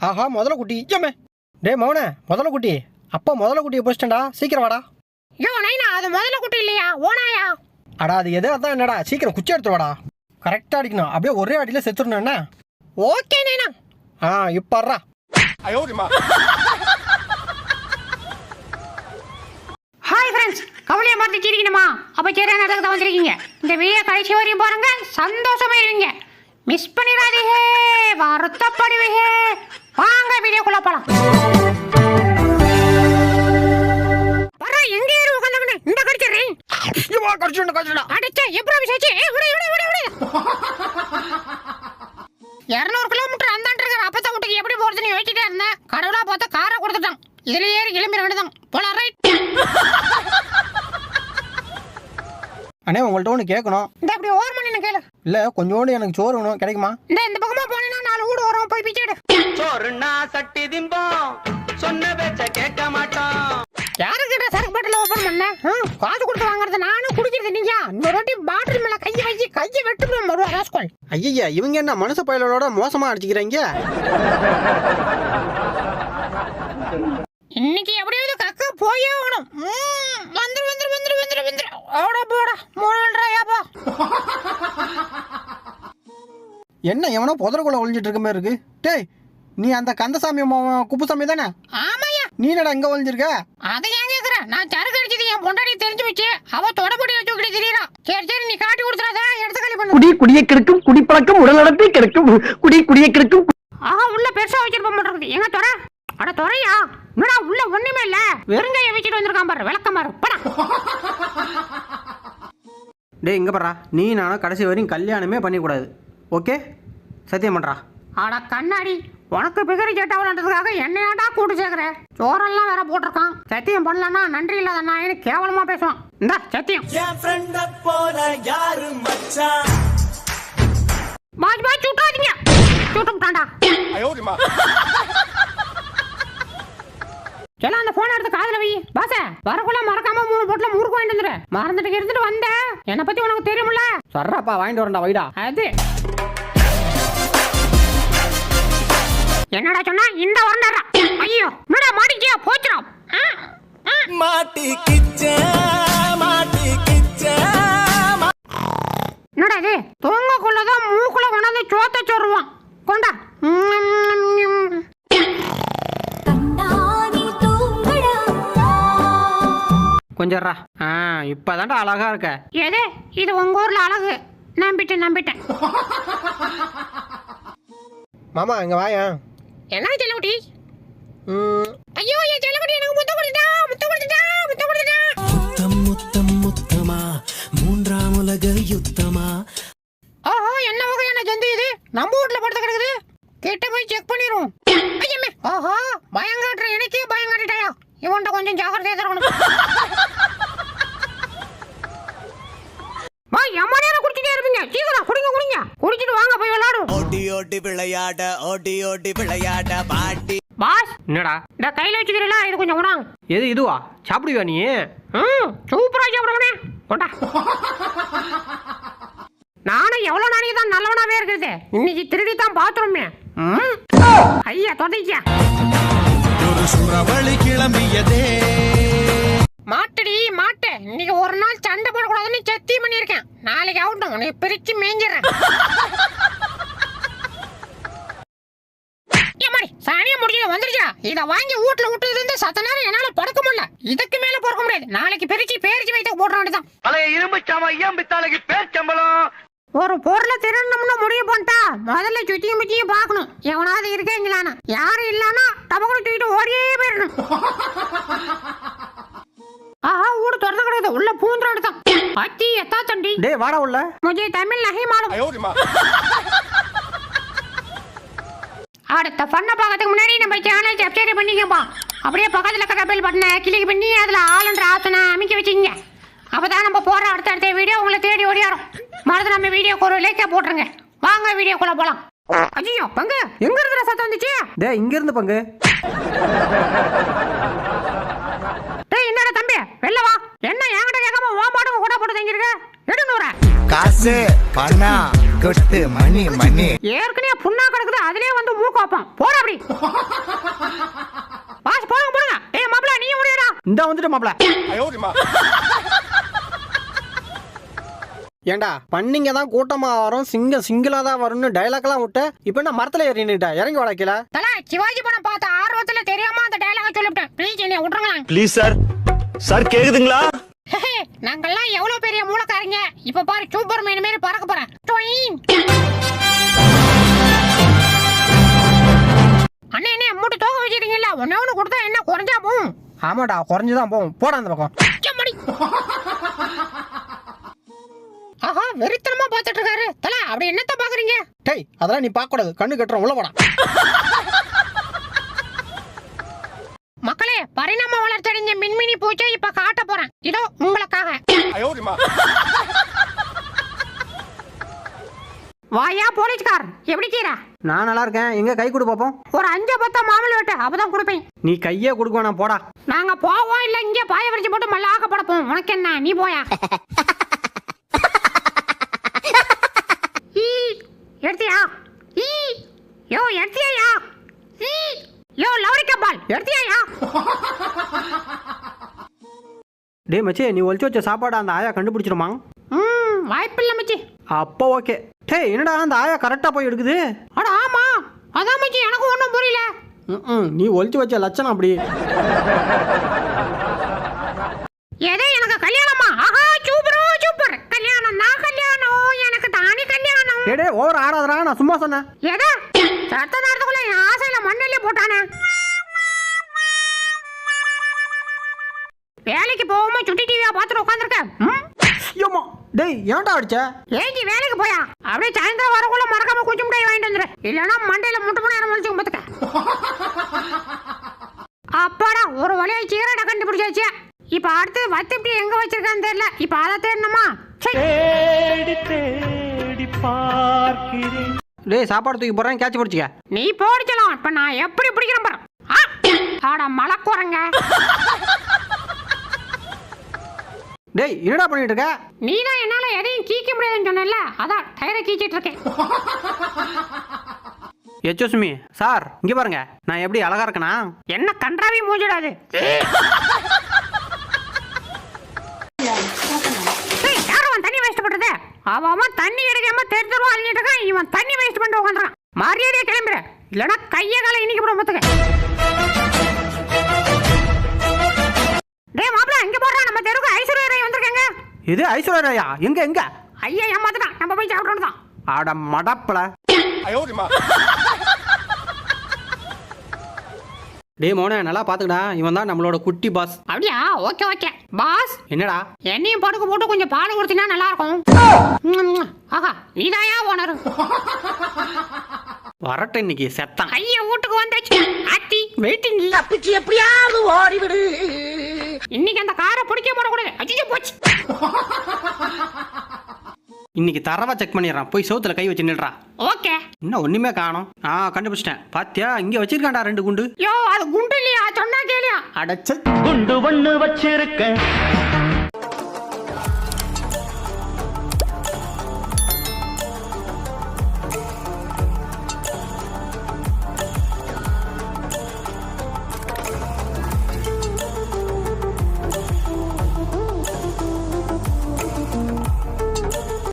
ஆஹா முதல்ல குட்டி. ஐயமே டேய் மௌனே முதல்ல குட்டி. அப்பா முதல்ல குட்டியை போச்சிட்டா சீக்கிரம் வாடா. யோ நைனா அது முதல்ல குட்டி இல்லையா? ஓனாயா? அடா அது எதா தான் என்னடா. சீக்கிரம் குச்சி எடுத்து வாடா. கரெக்டாக அடிக்கணும். அப்படியே ஒரே அடியில் செத்துடணும் என்ன? ஓகே நைனா. ஆ இப்பாடுறா ஹாய் ஃப்ரெண்ட்ஸ் கவலையை பார்த்து சிரிக்கணுமா? அப்போ சரியான இடத்துக்கு தான் வந்திருக்கீங்க இந்த வீடியோ கடைசி வரையும் பாருங்க. சந்தோஷமா இருவீங்க மிஸ் பண்ணிடாதீங்க. வருத்தப்படுவீங்க. வாங்க வீடியோக்குள்ள போலாம். வர எங்க ஏறி உட்காந்துக்கிட்டு இந்த கடிச்சிடுறேன் ஐயோ கடிச்சுடா கடிச்சுடா அடிச்சா எப்படி விசாச்சு ஏ விடு விடு விடு விடு இரநூறு கிலோமீட்டர் அந்தாண்டு இருக்கிற அப்பத்தா வீட்டுக்கு எப்படி போறதுன்னு யோசிச்சுட்டே இருந்தேன் கடவுளா பார்த்தா காரை கொடுத்துட்டான். இதுல ஏறி கிளம்பி வேண்டியதான் போலாம் ரைட் அண்ணே உங்கள்ட்ட ஒன்று கேட்கணும். இந்த அப்படி ஓரமா நின்னு கேளு. இல்லை கொஞ்சோண்டு எனக்கு சோறு வேணும். கிடைக்குமா? இந்த இந்த பக்கமா போனீங்கன்னா நாலு வீடு வரும் போய் பிச்சைடு சோறுனா சட்டி திம்போம். சொன்ன பேச்ச கேட்க மாட்டோம். யாருக்கிட்ட சரக்கு பாட்டில் ஓப்பன் பண்ண? ஹம், காசு கொடுத்து வாங்குறது நானும் குடிக்கிறது நீங்க இன்னொரு வாட்டி பாட்டில் மேல கையை வச்சு கையை வெட்டு வருவா ராஸ்கோல் ஐயா இவங்க என்ன மனுஷ பயலோட மோசமாக அடிச்சுக்கிறாங்க? இன்னைக்கு எப்படியாவது கக்க போயே ஆகணும். வந்துரு வந்துரு வந்துரு வந்துரு வந்துரு. ஓட போடா மூழ்றாயாப்பா என்ன எவனோ புதறக்குள்ள ஒளிஞ்சிட்டு இருக்க மாதிரி இருக்கு? டேய் நீ அந்த கந்தசாமி குப்புசாமி தானே? ஆமாய்யா. நீ என்னடா இங்கே ஒளிஞ்சிருக்க? அதை ஏன் கேக்குற? நான் சரக்கு அடிச்சது என் பொண்டாடி தெரிஞ்சு வச்சு அவ தொடப்படி வச்சுக்கிட்டு தெரியறா சரி சரி நீ காட்டி கொடுத்துறாத எடுத்து காலி பண்ணு. குடி குடியை கெடுக்கும் குடிப்பழக்கம் உடல்நலத்தை கெடுக்கும். குடி குடியை கெடுக்கும் ஆஹா உள்ள பெருசா வச்சிருப்போம் போட்டுருக்கு எங்க தொற அட தொறையா என்னடா உள்ள ஒண்ணுமே இல்ல. வெறுங்கைய வச்சுட்டு வந்திருக்கான் பாரு. விளக்கம் பாரு. படா. டேய் இங்கே பாரா. நீ நானும் கடைசி வரையும் கல்யாணமே பண்ணிக்கூடாது. ஓகே? சத்தியம் பண்ணுறா அட கண்ணாடி உனக்கு பிகரி கேட்டவளன்றதுக்காக என்னையாடா கூட்டு சேர்க்கிற? சோறெல்லாம் வேற போட்டிருக்கான். சத்தியம் பண்ணலன்னா நன்றி இல்லாத நாயனு கேவலமா பேசுவான். இந்த சத்தியம். பாஜ் பாஜ் சுட்டாதீங்க. சுட்டுட்டான்டா எல்லாம் அந்த போன் எடுத்து காதுல வை. பாச வரக்குள்ள மறக்காம மூணு பொட்டுல முறுக்கு வாங்கிட்டு வந்துரு. மறந்துட்டு இருந்துட்டு வந்த. என்னை பத்தி உனக்கு தெரியுமில்ல? சர்றாப்பா வாங்கிட்டு வரேன்டா வைடா. அது. என்னடா சொன்னா? இந்த வரண்டாரா ஐயோ என்னடா மாட்டிக்கியா போச்சுடா. ஆ, ஆ. மாட்டி கிச்ச மாட்டி கிச்ச என்னடா இது? தூங்கக்குள்ளதான் மூக்குல கொண்டாந்து சோத்த சொல்லுவான். கொண்டா. கொஞ்சம்ரா ஆ இப்போதான்டா அழகா இருக்க. எது? இது உங்க ஊர்ல அழகு. நம்பிட்டேன் நம்பிட்டேன். மாமா இங்கே வாயா. என்ன செல்லகுட்டி ம், ஐயோ என் செல்லகுட்டி எனக்கு முத்தம் கொடுத்துட்டா முத்தம் கொடுத்துட்டா முத்தம் கொடுத்துட்டா. முத்தம் முத்தம் முத்தமா? மூன்றாம் உலக யுத்தமா? ஓஹோ என்ன வகையான ஜந்து இது? நம்ம வீட்ல படுத்து கிடக்குது. கிட்ட போய் செக் பண்ணிடுவோம் ஐயமே ஓஹோ பயங்காட்டுற எனக்கே பயங்காட்டிட்டாயா. இவன்ட்ட கொஞ்சம் ஜாக்கிரதையா தரணும் வா எம்மா நேரம் குடிச்சிட்டே இருப்பீங்க சீக்கிரம் குடிங்க குடிங்க குடிச்சிட்டு வாங்க போய் விளையாடுவோம் ஓடி ஓடி விளையாட ஓடி ஓடி விளையாட பாட்டி பாஸ். என்னடா? இந்த கையில வச்சுக்கிறீங்களா? இது கொஞ்சம் உணாங்க எது இதுவா? சாப்பிடுவியா நீ? ம் சூப்பரா சாப்பிடுவனே. கொண்டா நானும் எவ்வளவு நாளைக்கு தான் நல்லவனாவே இருக்கிறது. இன்னைக்கு திருடி தான் பாத்ரூமே. ம். ஐயா தொடைச்சா ஒரு சுறவழி கிளம்பியதே மாட்டுடி மாட்டு. இன்னைக்கு ஒரு நாள் சண்டை போடக்கூடாதுன்னு சத்தியம் பண்ணியிருக்கேன். நாளைக்கு ஆகட்டும் உன்னை பிரிச்சு மேய்ஞ்சிடறேன். சாணியை முடிஞ்சது வந்துருச்சா? இத வாங்கி வீட்டுல விட்டது இருந்து சத்த நேரம் என்னால படுக்க முடியல. இதுக்கு மேல பொறுக்க முடியாது. நாளைக்கு பிரிச்சு பேரிச்சு வைத்து போட வேண்டியதான் பழைய இரும்பு சாமா ஐயம்பித்தாளைக்கு பேர் சம்பளம்? ஒரு பொருளை திருடணும்னு முடிவு பண்ணிட்டா முதல்ல சுத்தியும் முத்தியும் பார்க்கணும். எவனாவது இருக்கீங்களான்னு. யாரும் இல்லைன்னா டபக்குன்னு தூக்கிட்டு ஓடியே போயிடணும். ஆஹா ஊடு திறந்து கிடக்குது. உள்ள பூந்துறாடு தான் அத்தி எத்தா தண்டி. டேய் வாடா உள்ள. முஜே தமிழ் நகை மாலும். அடுத்த பண்ண பார்க்கறதுக்கு முன்னாடி நம்ம சேனல் சப்ஸ்கிரைப் பண்ணிக்கப்பா அப்படியே பக்கத்துல இருக்கிற பெல் பட்டனை கிளிக் பண்ணி அதுல ஆளுன்ற ஆப்ஷனை அமைக்க வச்சுக்கங்க. அப்பதான் நம்ம போற அடுத்த அடுத்த வீடியோ உங்களை தேடி ஓடியாரும். மறந்து நம்ம வீடியோக்கு ஒரு லைக்கா போட்டுருங்க. வாங்க வீடியோக்குள்ள போலாம். ஐயோ பங்கு! எங்க இருக்கிற சத்தம் வந்துச்சு? டேய் இங்கிருந்து பங்கு. டேய் என்னடா தம்பி? வெளில வா. என்ன என்கிட்ட கேட்காம ஓ பாட்டுக்கு கூட போட்டு தங்கிருக்க எடுங்க காசு பணம். கொட்டு மணி மணி. ஏற்கனவே புண்ணா கிடக்குது அதுலயே வந்து மூக்கு வைப்பான் போட அப்படி. பாஸ் போடுங்க போடுங்க ஏய் மாப்பிள நீ முடியடா இந்த வந்துட்டு மாப்ள ஏண்டா பண்ணிங்க தான் கூட்டமா வரும் சிங்கம் சிங்கிளா தான் வரும்னு டைலாக்லாம் விட்ட இப்போ என்ன மரத்துல ஏறி நின்னுட்ட? இறங்கி வளக்கல தல சிவாஜி படம் பார்த்த ஆர்வத்துல தெரியாம அந்த டயலாக சொல்லிவிட்டேன். ப்ளீஸ் என்னை விட்டுருங்களேன் ப்ளீஸ் சார் சார் கேக்குதுங்களா? நாங்கெல்லாம் எவ்வளவு பெரிய மூலக்காரங்க இப்ப பாரு சூப்பர் மேன் மாதிரி பறக்க போறேன். அண்ணே என்ன மூட்டு தோக வச்சிருக்கீங்களா ஒன்னே கொடுத்தா என்ன? குறைஞ்சா போகும். ஆமாடா குறைஞ்சுதான் போகும். போடா அந்த பக்கம். ஆஹா வெறித்தனமா பார்த்துட்டு இருக்காரு தல அப்படி என்னத்த பாக்குறீங்க டேய் அதெல்லாம் நீ பார்க்க கூடாது கண்ணு கட்டுறோம் உள்ள போடா மக்களே பரிணாம வளர்ச்சடைஞ்ச மின்மினி பூச்சை இப்ப காட்ட போறேன். இதோ வாயா போலீஸ்கார். எப்படி கீரா? நான் நல்லா இருக்கேன். எங்க கை கொடு பாப்போம். ஒரு அஞ்சு பத்தா மாமூல் வெட்டு. அப்பதான் கொடுப்பேன். நீ கையே கொடுக்க வேணாம் போடா. நாங்க போவோம் இல்ல இங்க பாய வரிச்சு போட்டு மல்லாக்க படப்போம். உனக்கு என்ன? நீ போயா? ஈ, எடுத்தியா? ஈ, யோ எடுத்தியா ஈ, யோ லவரிக்கா பால் எடுத்தியா டேய் மச்சி நீ ஒளிச்சு வச்ச சாப்பாடு அந்த ஆயா கண்டுபிடிச்சிருமா ம் வாய்ப்பில்ல மச்சி. அப்போ ஓகே. டேய் என்னடா அந்த ஆயா கரெக்டா போய் எடுக்குது? அட ஆமா. அதான் மச்சி எனக்கு ஒண்ணும் புரியல. ம்ம், நீ ஒளிச்சு வச்ச லட்சணம் அப்படி. ஏதே எனக்கு கல்யாணமா? ஆஹா சூப்பரோ சூப்பர். கல்யாணம் தான் கல்யாணம். எனக்கு தானே கல்யாணம். டேய் ஓவர் ஆடாதடா நான் சும்மா சொன்னேன். எதா சத்த நேரத்துக்குள்ள என் ஆசையில மண்ணிலே போட்டானே. வேலைக்கு போகாம சுட்டி டிவியா பார்த்துட்டு உட்காந்துருக்கேன் ஐயோமா டேய் ஏன்டா அடிச்ச? ஏஞ்சி வேலைக்கு போயா? அப்படியே சாயந்தரம் வரக்குள்ள மறக்காம குச்சி முட்டையை வாங்கிட்டு வந்துரு. இல்லைன்னா மண்டையில முட்டை மணி நேரம் முடிச்சு பார்த்துக்க அப்பாடா ஒரு வழியா சீரடை கண்டுபிடிச்சாச்சு. இப்ப அடுத்து வத்திப்படி எங்க வச்சிருக்கான்னு தெரியல. இப்ப அதை தேடணுமா. டேய் சாப்பாடு தூக்கி போறேன் கேட்ச் பிடிச்சிக்க. நீ போடிச்சலாம் இப்ப நான் எப்படி பிடிக்கிறேன் பாரு. ஆ! ஆட மலக்குறங்க டேய் என்னடா பண்ணிட்டு இருக்க நீ தான் என்னால எதையும் கீக்க முடியாதுன்னு சொன்னல அதான் டயரை கீச்சிட்டு இருக்கேன். எச்சுசுமி சார் இங்க பாருங்க. நான் எப்படி அழகா இருக்கனா? என்ன கன்றாவி மூஞ்சிடாது ஏய், யார் அவன் தண்ணி வேஸ்ட் பண்றது? அவன் தண்ணி எடுக்காம தெரிஞ்சிருவா அழிஞ்சிட்டு இருக்கான். இவன் தண்ணி வேஸ்ட் பண்ணிட்டு உட்காந்துறான் மரியாதையா கிளம்புற இல்லைன்னா கைய காலை இன்னைக்கு போட மொத்தக்க இது ஐஸ்வர்யா எங்க எங்க? ஐயா ஏமாத்துட்டான் நம்ம போய் சாப்பிட்டு தான். அட மடப்பல. டேய் மோனே நல்லா பாத்துக்கடா. இவன் தான் நம்மளோட குட்டி பாஸ் அப்படியா? Okay okay. பாஸ் என்னடா? என்னையும் படுக்க போட்டு கொஞ்சம் பால் கொடுத்தீங்கன்னா நல்லா இருக்கும். ஆஹா நீதாயா ஓனர் வரட்டும் இன்னைக்கு செத்தான். ஐயா வீட்டுக்கு வந்தாச்சு ஆத்தி வெயிட்டிங் தப்பிச்சு எப்படியாவது ஓடிவிடு. இன்னைக்கு அந்த காரை பிடிக்க போடக்கூடாது. அஜிஜு போச்சு. இன்னைக்கு தரவா செக் பண்ணிடுறான். போய் சவுத்துல கை வச்சு நில்றா. ஓகே. இன்னும் ஒண்ணுமே காணோம். ஆ கண்டுபிடிச்சிட்டேன். பாத்தியா? இங்க வச்சிருக்கான்டா ரெண்டு குண்டு. யோ அது குண்டு இல்லையா? சொன்னா கேளியா அடைச்ச. குண்டு ஒண்ணு வச்சிருக்கேன்